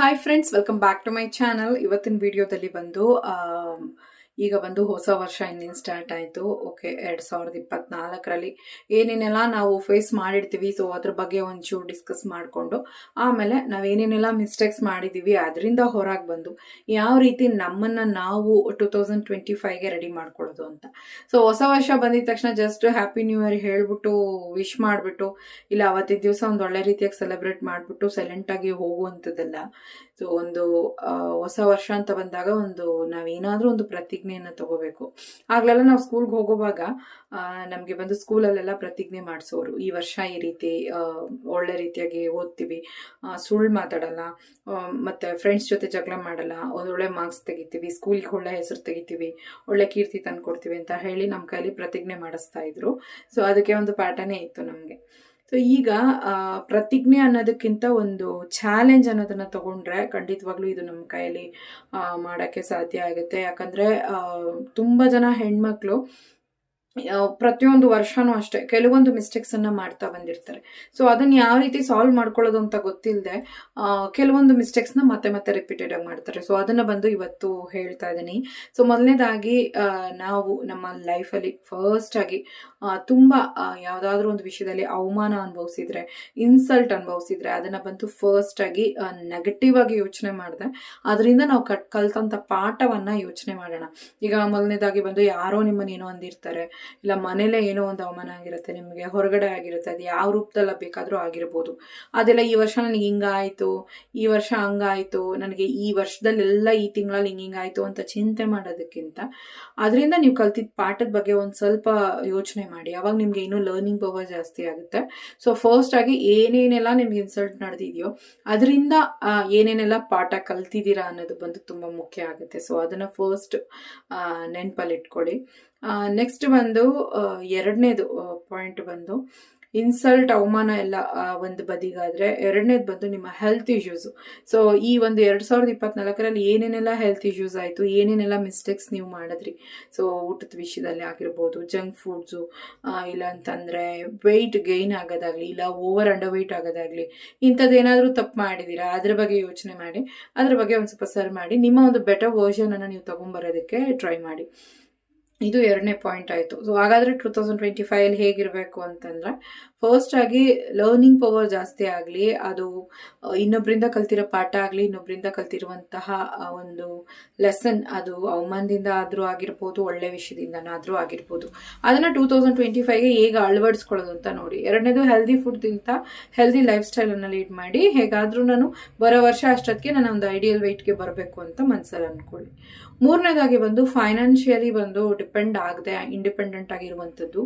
Hi friends welcome back to my channel ಇವತ್ತಿನ ವಿಡಿಯೋದಲ್ಲಿ ಬಂದು ಈಗ ಬಂದು ಹೊಸ ವರ್ಷ ಇನ್ನೇನು ಸ್ಟಾರ್ಟ್ ಆಯಿತು? ಓಕೆ ಎರಡು ಸಾವಿರದ ಇಪ್ಪತ್ನಾಲ್ಕರಲ್ಲಿ ಏನೇನೆಲ್ಲ ನಾವು ಫೇಸ್ ಮಾಡಿರ್ತೀವಿ ಸೊ ಅದ್ರ ಬಗ್ಗೆ ಒಂಚೂರು ಡಿಸ್ಕಸ್ ಮಾಡಿಕೊಂಡು, ಆಮೇಲೆ ನಾವೇನೇನೆಲ್ಲ ಮಿಸ್ಟೇಕ್ಸ್ ಮಾಡಿದ್ದೀವಿ ಅದರಿಂದ ಹೊರಗೆ ಬಂದು ಯಾವ ರೀತಿ ನಮ್ಮನ್ನು ನಾವು ಟೂ ತೌಸಂಡ್ ಟ್ವೆಂಟಿ ಫೈವ್ಗೆ ರೆಡಿ ಮಾಡ್ಕೊಳ್ಳೋದು ಅಂತ. ಸೊ ಹೊಸ ವರ್ಷ ಬಂದಿದ ತಕ್ಷಣ ಜಸ್ಟ್ ಹ್ಯಾಪಿ ನ್ಯೂ ಇಯರ್ ಹೇಳ್ಬಿಟ್ಟು ವಿಶ್ ಮಾಡಿಬಿಟ್ಟು, ಇಲ್ಲ ಅವತ್ತಿನ ದಿವಸ ಒಂದು ಒಳ್ಳೆ ರೀತಿಯಾಗಿ ಸೆಲೆಬ್ರೇಟ್ ಮಾಡಿಬಿಟ್ಟು ಸೈಲೆಂಟಾಗಿ ಹೋಗುವಂಥದ್ದಲ್ಲ. ಸೊ ಒಂದು ಹೊಸ ವರ್ಷ ಅಂತ ಬಂದಾಗ ಒಂದು ನಾವೇನಾದರೂ ಒಂದು ಪ್ರತಿಜ್ಞೆಯನ್ನು ತಗೋಬೇಕು. ಆಗ್ಲೆಲ್ಲ ನಾವು ಸ್ಕೂಲ್ಗೆ ಹೋಗುವಾಗ ನಮಗೆ ಬಂದು ಸ್ಕೂಲಲ್ಲೆಲ್ಲ ಪ್ರತಿಜ್ಞೆ ಮಾಡಿಸೋರು. ಈ ವರ್ಷ ಈ ರೀತಿ ಒಳ್ಳೆ ರೀತಿಯಾಗಿ ಓದ್ತೀವಿ. ಸುಳ್ಳು ಮಾತಾಡಲ್ಲ. ಮತ್ತೆ ಫ್ರೆಂಡ್ಸ್ ಜೊತೆ ಜಗಳ ಮಾಡಲ್ಲ. ಒಳ್ಳೆ ಮಾರ್ಕ್ಸ್ ತೆಗಿತೀವಿ. ಸ್ಕೂಲ್ಗೆ ಒಳ್ಳೆ ಹೆಸರು ತೆಗಿತೀವಿ. ಒಳ್ಳೆ ಕೀರ್ತಿ ತಂದು ಕೊಡ್ತೀವಿ ಅಂತ ಹೇಳಿ ನಮ್ಮ ಕೈಲಿ ಪ್ರತಿಜ್ಞೆ ಮಾಡಿಸ್ತಾ ಇದ್ರು. ಸೊ ಅದಕ್ಕೆ ಒಂದು ಪಾಠನೇ ಇತ್ತು ನಮಗೆ. ಸೊ ಈಗ ಪ್ರತಿಜ್ಞೆ ಅನ್ನೋದಕ್ಕಿಂತ ಒಂದು ಚಾಲೆಂಜ್ ಅನ್ನೋದನ್ನ ತಗೊಂಡ್ರೆ ಖಂಡಿತವಾಗ್ಲೂ ಇದು ನಮ್ಮ ಕೈಯಲ್ಲಿ ಮಾಡೋಕ್ಕೆ ಸಾಧ್ಯ ಆಗುತ್ತೆ. ಯಾಕಂದ್ರೆ ತುಂಬ ಜನ ಹೆಣ್ಮಕ್ಳು ಪ್ರತಿಯೊಂದು ವರ್ಷನೂ ಅಷ್ಟೇ ಕೆಲವೊಂದು ಮಿಸ್ಟೇಕ್ಸ್ ಅನ್ನ ಮಾಡ್ತಾ ಬಂದಿರ್ತಾರೆ. ಸೊ ಅದನ್ನ ಯಾವ ರೀತಿ ಸಾಲ್ವ್ ಮಾಡ್ಕೊಳ್ಳೋದು ಅಂತ ಗೊತ್ತಿಲ್ಲದೆ ಕೆಲವೊಂದು ಮಿಸ್ಟೇಕ್ಸ್ನ ಮತ್ತೆ ಮತ್ತೆ ರಿಪೀಟೆಡ್ ಆಗಿ ಮಾಡ್ತಾರೆ. ಸೊ ಅದನ್ನ ಬಂದು ಇವತ್ತು ಹೇಳ್ತಾ ಇದ್ದೀನಿ ಸೊ ಮೊದಲನೇದಾಗಿ ನಾವು ನಮ್ಮ ಲೈಫಲ್ಲಿ ಫಸ್ಟ್ ಆಗಿ ತುಂಬಾ ಯಾವುದಾದ್ರೂ ಒಂದು ವಿಷಯದಲ್ಲಿ ಅವಮಾನ ಅನುಭವಿಸಿದ್ರೆ ಇನ್ಸಲ್ಟ್ ಅನುಭವಿಸಿದ್ರೆ ಅದನ್ನ ಬಂತು ಫಸ್ಟ್ ಆಗಿ ನೆಗೆಟಿವ್ ಆಗಿ ಯೋಚನೆ ಮಾಡಿದೆ. ಅದರಿಂದ ನಾವು ಕಟ್, ಕಲ್ತಂತ ಪಾಠವನ್ನ ಯೋಚನೆ ಮಾಡೋಣ. ಈಗ ಮೊದಲನೇದಾಗಿ ಬಂದು ಯಾರೋ ನಿಮ್ಮನ್ನ ಏನೋ ಅಂದಿರ್ತಾರೆ, ಇಲ್ಲ ಮನೇಲೆ ಏನೋ ಒಂದು ಅವಮಾನ ಆಗಿರುತ್ತೆ, ನಿಮಗೆ ಹೊರಗಡೆ ಆಗಿರುತ್ತೆ, ಅದು ಯಾವ ರೂಪದಲ್ಲ ಬೇಕಾದ್ರೂ ಆಗಿರ್ಬೋದು. ಅದೆಲ್ಲ ಈ ವರ್ಷ ನನಗೆ ಹಿಂಗಾಯ್ತು, ಈ ವರ್ಷ ಹಂಗಾಯ್ತು, ನನಗೆ ಈ ವರ್ಷದಲ್ಲೆಲ್ಲ ಈ ತಿಂಗಳಲ್ಲಿ ಹಿಂಗೆ ಹಿಂಗಾಯ್ತು ಅಂತ ಚಿಂತೆ ಮಾಡೋದಕ್ಕಿಂತ ಅದರಿಂದ ನೀವು ಕಲ್ತಿದ್ದ ಪಾಠದ ಬಗ್ಗೆ ಒಂದು ಸ್ವಲ್ಪ ಯೋಚನೆ ಮಾಡಿ. ಅವಾಗ ನಿಮ್ಗೆ ಇನ್ನೂ ಲರ್ನಿಂಗ್ ಪವರ್ ಜಾಸ್ತಿ ಆಗುತ್ತೆ. ಸೊ ಫಸ್ಟ್ ಆಗಿ ಏನೇನೆಲ್ಲ ನಿಮ್ಗೆ ಇನ್ಸಲ್ಟ್ ನಡೆದಿದೆಯೋ, ಅದರಿಂದ ಏನೇನೆಲ್ಲ ಪಾಠ ಕಲ್ತಿದ್ದೀರಾ ಅನ್ನೋದು ಬಂದು ತುಂಬ ಮುಖ್ಯ ಆಗುತ್ತೆ. ಸೊ ಅದನ್ನ ಫಸ್ಟ್ ನೆನಪಲ್ಲಿ ಇಟ್ಕೊಳ್ಳಿ. ನೆಕ್ಸ್ಟ್ ಬಂದು ಎರಡನೇದು ಪಾಯಿಂಟ್ ಬಂದು ಇನ್ಸಲ್ಟ್ ಅವಮಾನ ಎಲ್ಲ ಒಂದು ಬದಿಗಾದ್ರೆ ಎರಡನೇದು ಬಂದು ನಿಮ್ಮ ಹೆಲ್ತ್ ಇಶ್ಯೂಸು ಸೊ ಈ ಒಂದು ಎರಡು ಸಾವಿರದ ಇಪ್ಪತ್ನಾಲ್ಕರಲ್ಲಿ ಏನೇನೆಲ್ಲ ಹೆಲ್ತ್ ಇಶ್ಯೂಸ್ ಆಯಿತು, ಏನೇನೆಲ್ಲ ಮಿಸ್ಟೇಕ್ಸ್ ನೀವು ಮಾಡಿದ್ರಿ? ಸೊ ಊಟದ ವಿಷಯದಲ್ಲಿ ಆಗಿರ್ಬೋದು ಜಂಕ್ ಫುಡ್ಸು ಇಲ್ಲ ಅಂತಂದರೆ ವೆಯ್ಟ್ ಗೈನ್ ಆಗೋದಾಗಲಿ, ಇಲ್ಲ ಓವರ್ ಅಂಡರ್ ವೆಯ್ಟ್ ಆಗೋದಾಗಲಿ ಇಂಥದ್ದೇನಾದರೂ ತಪ್ಪು ಮಾಡಿದ್ದೀರಾ ಅದ್ರ ಬಗ್ಗೆ ಯೋಚನೆ ಮಾಡಿ, ಅದ್ರ ಬಗ್ಗೆ ಒಂದು ಸ್ವಲ್ಪ ಸರ್ ಮಾಡಿ, ನಿಮ್ಮ ಒಂದು ಬೆಟರ್ ವರ್ಷನನ್ನು ನೀವು ತೊಗೊಂಬರೋದಕ್ಕೆ ಟ್ರೈ ಮಾಡಿ. ಇದು ಎರಡನೇ ಪಾಯಿಂಟ್ ಆಯಿತು. ಸೊ ಹಾಗಾದರೆ ಟೂ ತೌಸಂಡ್ ಟ್ವೆಂಟಿ ಫೈವಲ್ಲಿ ಹೇಗಿರಬೇಕು ಅಂತಂದರೆ ಫಸ್ಟ್ ಆಗಿ ಲರ್ನಿಂಗ್ ಪವರ್ ಜಾಸ್ತಿ ಆಗಲಿ, ಅದು ಇನ್ನೊಬ್ಬರಿಂದ ಕಲ್ತಿರೋ ಪಾಠ ಆಗಲಿ ಇನ್ನೊಬ್ಬರಿಂದ ಕಲ್ತಿರುವಂತಹ ಒಂದು ಲೆಸನ್ ಅದು ಅವಮಾನದಿಂದ ಆದರೂ ಆಗಿರ್ಬೋದು, ಒಳ್ಳೆ ವಿಷಯದಿಂದನಾದರೂ ಆಗಿರ್ಬೋದು. ಅದನ್ನು ಟೂ ತೌಸಂಡ್ ಟ್ವೆಂಟಿ ಫೈವ್ಗೆ ಹೇಗೆ ಅಳವಡಿಸ್ಕೊಳ್ಳೋದು ಅಂತ ನೋಡಿ. ಎರಡನೇದು ಹೆಲ್ದಿ ಫುಡ್ಗಿಂತ ಹೆಲ್ದಿ ಲೈಫ್ ಸ್ಟೈಲನ್ನು ಲೀಡ್ ಮಾಡಿ, ಹೇಗಾದರೂ ನಾನು ಬರೋ ವರ್ಷ ಅಷ್ಟೊತ್ತಿಗೆ ನಾನು ಒಂದು ಐಡಿಯಲ್ ವೆಯ್ಟ್ಗೆ ಬರಬೇಕು ಅಂತ ಮನಸ್ಸಲ್ಲಿ ಅಂದ್ಕೊಳ್ಳಿ. ಮೂರನೇದಾಗಿ ಬಂದು ಫೈನಾನ್ಷಿಯಲಿ ಬಂದು ಡಿಪೆಂಡ್ ಆಗದೆ ಇಂಡಿಪೆಂಡೆಂಟ್ ಆಗಿರುವಂಥದ್ದು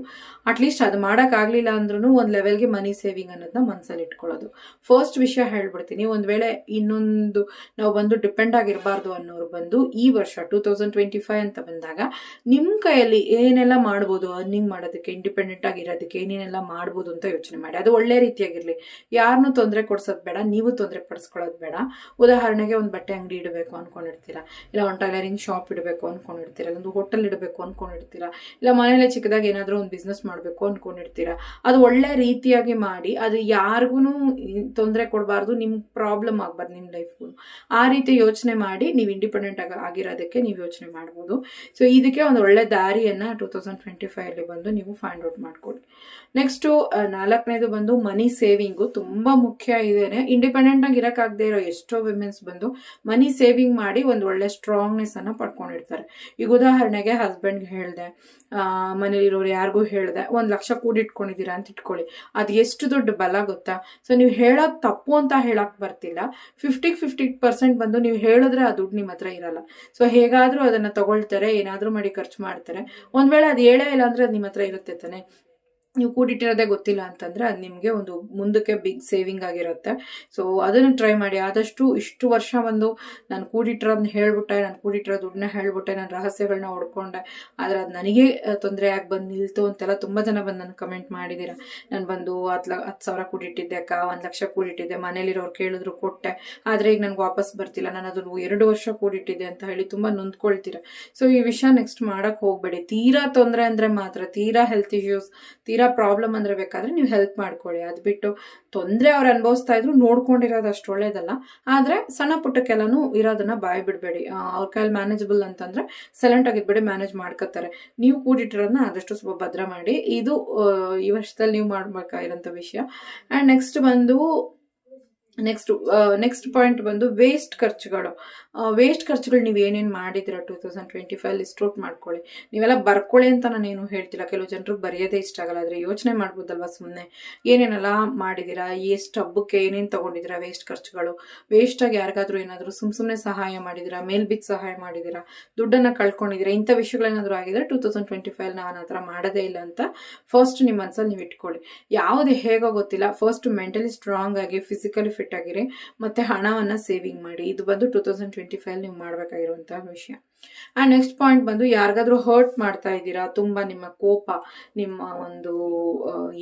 ಅಟ್ಲೀಸ್ಟ್ ಅದು ಮಾಡೋಕ್ಕಾಗಲಿಲ್ಲ ಅಂದ್ರೂ ಒಂದು ಲೆವೆಲ್ಗೆ ಮನಿ ಸೇವಿಂಗ್ ಅನ್ನೋದನ್ನ ಮನಸ್ಸಲ್ಲಿ ಇಟ್ಕೊಳ್ಳೋದು. ಫಸ್ಟ್ ವಿಷಯ ಹೇಳ್ಬಿಡ್ತೀನಿ. ಒಂದು ವೇಳೆ ಇನ್ನೊಂದು ನಾವು ಬಂದು ಡಿಪೆಂಡ್ ಆಗಿರಬಾರ್ದು ಅನ್ನೋರು ಬಂದು ಈ ವರ್ಷ ಟೂ ತೌಸಂಡ್ ಟ್ವೆಂಟಿ ಫೈವ್ ಅಂತ ಬಂದಾಗ ನಿಮ್ಮ ಕೈಯಲ್ಲಿ ಏನೆಲ್ಲ ಮಾಡ್ಬೋದು? ಅರ್ನಿಂಗ್ ಮಾಡೋದಕ್ಕೆ ಇಂಡಿಪೆಂಡೆಂಟ್ ಆಗಿರೋದಕ್ಕೆ ಏನೇನೆಲ್ಲ ಮಾಡ್ಬೋದು ಅಂತ ಯೋಚನೆ ಮಾಡಿ. ಅದು ಒಳ್ಳೆ ರೀತಿಯಾಗಿರಲಿ. ಯಾರನ್ನು ತೊಂದರೆ ಕೊಡ್ಸೋದು ಬೇಡ, ನೀವು ತೊಂದರೆ ಪಡಿಸ್ಕೊಳ್ಳೋದು ಬೇಡ. ಉದಾಹರಣೆಗೆ ಒಂದು ಬಟ್ಟೆ ಅಂಗಡಿ ಇಡಬೇಕು ಅನ್ಕೊಂಡಿರ್ತೀರಾ. ಇಲ್ಲ, ಒಂದು ಟೈಲರಿಂಗ್ ಶಾಪ್ ಇಡಬೇಕು ಅನ್ಕೊಂಡಿರ್ತೀರಾ ಒಂದು ಹೋಟೆಲ್ ಇಡಬೇಕು ಅನ್ಕೊಂಡಿರ್ತೀರಾ ಇಲ್ಲ ಮನೇಲೆ ಚಿಕ್ಕದಾಗಿ ಏನಾದರೂ ಒಂದು ಬಿಸ್ನೆಸ್ ಮಾಡಬೇಕು ಅನ್ಕೊಂಡಿರ್ತೀರಾ ಅದು ಒಳ್ಳೆ ರೀತಿಯಾಗಿ ಮಾಡಿ, ಅದು ಯಾರಿಗೂ ತೊಂದರೆ ಕೊಡಬಾರ್ದು ನಿಮ್ಮ ಪ್ರಾಬ್ಲಮ್ ಆಗಬಾರ್ದು ನಿಮ್ಮ ಲೈಫ್ಗೂ ಆ ರೀತಿ ಯೋಚನೆ ಮಾಡಿ, ನೀವು ಇಂಡಿಪೆಂಡೆಂಟ್ ಆಗಿ ಆಗಿರೋದಕ್ಕೆ ನೀವು ಯೋಚನೆ ಮಾಡ್ಬೋದು. ಸೊ ಇದಕ್ಕೆ ಒಂದು ಒಳ್ಳೆ ದಾರಿಯನ್ನು ಟೂ ತೌಸಂಡ್ ಟ್ವೆಂಟಿ ಫೈವಲ್ಲಿ ಬಂದು ನೀವು ಫೈಂಡ್ ಔಟ್ ಮಾಡ್ಕೊಳ್ಳಿ. ನೆಕ್ಸ್ಟು ನಾಲ್ಕನೇದು ಬಂದು ಮನಿ ಸೇವಿಂಗು ತುಂಬ ಮುಖ್ಯ ಇದೇನೆ. ಇಂಡಿಪೆಂಡೆಂಟ್ ಆಗಿ ಇರೋಕ್ಕಾಗದೇ ಇರೋ ಎಷ್ಟೋ ವಿಮೆನ್ಸ್ ಬಂದು ಮನಿ ಸೇವಿಂಗ್ ಮಾಡಿ ಒಂದು ಒಳ್ಳೆ ಸ್ಟ್ರಾಂಗ್ನೆಸ್ ಅನ್ನ ಪಡ್ಕೊಂಡಿರ್ತಾರೆ. ಈಗ ಉದಾಹರಣೆಗೆ ಹಸ್ಬೆಂಡ್ಗೆ ಹೇಳಿದೆ ಮನೇಲಿರೋರು ಯಾರಿಗೂ ಹೇಳಿದೆ, ಒಂದು ಲಕ್ಷ ಕೂಡಿಟ್ಕೊಂಡಿದ್ದೀರಾ ಅಂತ ಇಟ್ಕೊಳ್ಳಿ. ಅದು ಎಷ್ಟು ದೊಡ್ಡ ಬಲ ಗೊತ್ತಾ? ಸೊ ನೀವು ಹೇಳೋದು ತಪ್ಪು ಅಂತ ಹೇಳಕ್ ಬರ್ತಿಲ್ಲ. ಫಿಫ್ಟಿಗೆ ಫಿಫ್ಟಿ ಪರ್ಸೆಂಟ್ ಬಂದು ನೀವು ಹೇಳಿದ್ರೆ ಆ ದುಡ್ಡು ನಿಮ್ಮ ಹತ್ರ ಇರಲ್ಲ. ಸೊ ಹೇಗಾದರೂ ಅದನ್ನು ತಗೊಳ್ತಾರೆ, ಏನಾದರೂ ಮಾಡಿ ಖರ್ಚು ಮಾಡ್ತಾರೆ. ಒಂದು ವೇಳೆ ಅದು ಹೇಳೇ ಇಲ್ಲ ಅಂದರೆ ಅದು ನಿಮ್ಮ ಹತ್ರ ಇರುತ್ತೆ ತಾನೆ? ನೀವು ಕೂಡಿಟ್ಟಿರೋದೇ ಗೊತ್ತಿಲ್ಲ ಅಂತಂದ್ರೆ ಅದು ನಿಮಗೆ ಒಂದು ಮುಂದಕ್ಕೆ ಬಿಗ್ ಸೇವಿಂಗ್ ಆಗಿರುತ್ತೆ. ಸೊ ಅದನ್ನು ಟ್ರೈ ಮಾಡಿ. ಆದಷ್ಟು ಇಷ್ಟು ವರ್ಷ ಬಂದು ನಾನು ಕೂಡಿಟ್ಟಿರೋದನ್ನ ಹೇಳ್ಬಿಟ್ಟೆ, ನಾನು ಕೂಡಿಟ್ಟಿರೋ ದುಡ್ಡನ್ನ ಹೇಳ್ಬಿಟ್ಟೆ, ನಾನು ರಹಸ್ಯಗಳನ್ನ ಹೊಡ್ಕೊಂಡೆ. ಆದರೆ ಅದು ನನಗೆ ತೊಂದರೆ ಆಗಿ ಬಂದು ನಿಲ್ತು ಅಂತೆಲ್ಲ ತುಂಬ ಜನ ಬಂದು ನನಗೆ ಕಮೆಂಟ್ ಮಾಡಿದ್ದೀರ ನಾನು ಬಂದು ಹತ್ತು ಲ ಹತ್ತು ಸಾವಿರ ಕೂಡಿಟ್ಟಿದ್ದೆ ಅಕ್ಕ, ಒಂದು ಲಕ್ಷ ಕೂಡಿಟ್ಟಿದ್ದೆ, ಮನೇಲಿರೋರು ಕೇಳಿದ್ರು ಕೊಟ್ಟೆ. ಆದರೆ ಈಗ ನನಗೆ ವಾಪಸ್ ಬರ್ತಿಲ್ಲ. ನಾನು ಅದನ್ನು ಎರಡು ವರ್ಷ ಕೂಡಿಟ್ಟಿದ್ದೆ ಅಂತ ಹೇಳಿ ತುಂಬ ನೊಂದ್ಕೊಳ್ತೀರ. ಸೊ ಈ ವಿಷಯ ನೆಕ್ಸ್ಟ್ ಮಾಡೋಕ್ಕೆ ಹೋಗಬೇಡಿ. ತೀರಾ ತೊಂದರೆ ಅಂದರೆ ಮಾತ್ರ, ತೀರಾ ಹೆಲ್ತ್ ಇಶ್ಯೂಸ್ ತೀರಾ ತೀರಾ ಪ್ರಾಬ್ಲಮ್ ಅಂದ್ರೆ ಬೇಕಾದ್ರೆ ನೀವು ಹೆಲ್ಪ್ ಮಾಡ್ಕೊಳ್ಳಿ. ಅದು ಬಿಟ್ಟು ತೊಂದರೆ ಅವ್ರು ಅನುಭವಿಸ್ತಾ ಇದ್ರು ನೋಡ್ಕೊಂಡಿರೋದು ಅಷ್ಟು ಒಳ್ಳೇದಲ್ಲ. ಆದರೆ ಸಣ್ಣ ಪುಟ್ಟಕ್ಕೆಲ್ಲನೂ ಇರೋದನ್ನ ಬಾಯ್ ಬಿಡಬೇಡಿ. ಅವ್ರ ಕೈಯಲ್ಲಿ ಮ್ಯಾನೇಜಬಲ್ ಅಂತಂದರೆ ಸೈಲೆಂಟ್ ಆಗಿದ್ಬಿಡಿ ಮ್ಯಾನೇಜ್ ಮಾಡ್ಕೋತಾರೆ. ನೀವು ಕೂಡಿಟ್ಟಿರೋದನ್ನ ಆದಷ್ಟು ಸ್ವಲ್ಪ ಭದ್ರ ಮಾಡಿ. ಇದು ಈ ವರ್ಷದಲ್ಲಿ ನೀವು ಮಾಡ್ಬೇಕಾಗಿರೋಂಥ ವಿಷಯ. ಆ್ಯಂಡ್ ನೆಕ್ಸ್ಟ್ ಬಂದು ನೆಕ್ಸ್ಟ್ ನೆಕ್ಸ್ಟ್ ಪಾಯಿಂಟ್ ಬಂದು ವೇಸ್ಟ್ ಖರ್ಚುಗಳು. ವೇಸ್ಟ್ ಖರ್ಚುಗಳು ನೀವು ಏನೇನು ಮಾಡಿದಿರ two thousand twenty five out ಮಾಡ್ಕೊಳ್ಳಿ. ನೀವೆಲ್ಲ ಬರ್ಕೊಳ್ಳಿ ಅಂತ ನಾನೇನು ಹೇಳ್ತಿಲ್ಲ. ಕೆಲವು ಜನರು ಬರೆಯೋದೇ ಇಷ್ಟ ಆಗಲ್ಲ, ಆದರೆ ಯೋಚನೆ ಮಾಡ್ಬೋದಲ್ವ ಸುಮ್ಮನೆ ಏನೇನೆಲ್ಲ ಮಾಡಿದ್ದೀರಾ? ಎಷ್ಟು ಹಬ್ಬಕ್ಕೆ ಏನೇನು ತೊಗೊಂಡಿದ್ದೀರಾ ವೇಸ್ಟ್ ಖರ್ಚುಗಳು? ವೇಸ್ಟಾಗಿ ಯಾರಿಗಾದರೂ ಏನಾದರೂ ಸುಮ್ಮ ಸುಮ್ಮನೆ ಸಹಾಯ ಮಾಡಿದ್ದೀರಾ? ಮೇಲ್ಬಿದ್ದು ಸಹಾಯ ಮಾಡಿದ್ದೀರಾ? ದುಡ್ಡನ್ನು ಕಳ್ಕೊಂಡಿದ್ದೀರಾ? ಇಂಥ ವಿಷಯಗಳೇನಾದರೂ ಆಗಿದ್ರೆ ಟೂ ತೌಸಂಡ್ ಟ್ವೆಂಟಿ ಫೈವ್ ನಾನು ಆ ಥರ ಮಾಡೋದೇ ಇಲ್ಲ ಅಂತ ಫಸ್ಟ್ ನಿಮ್ಮ ಮನಸ್ಸಲ್ಲಿ ನೀವು ಇಟ್ಕೊಳ್ಳಿ. ಯಾವುದು ಹೇಗೋ ಗೊತ್ತಿಲ್ಲ. ಫಸ್ಟ್ ಮೆಂಟಲಿ ಸ್ಟ್ರಾಂಗ್ ಆಗಿ ಫಿಸಿಕಲಿ ಆಗಿರಿ. ಮತ್ತೆ ಹಣವನ್ನ ಸೇವಿಂಗ್ ಮಾಡಿ. ಇದು ಬಂದು ಟೂ ತೌಸಂಡ್ ಟ್ವೆಂಟಿ ಫೈವ್ ನೀವು ಮಾಡಬೇಕಾಗಿರುವಂತಹ ವಿಷಯ. ಆ್ಯಂಡ್ ನೆಕ್ಸ್ಟ್ ಪಾಯಿಂಟ್ ಬಂದು ಯಾರಿಗಾದ್ರೂ ಹರ್ಟ್ ಮಾಡ್ತಾ ಇದ್ದೀರಾ? ತುಂಬ ನಿಮ್ಮ ಕೋಪ ನಿಮ್ಮ ಒಂದು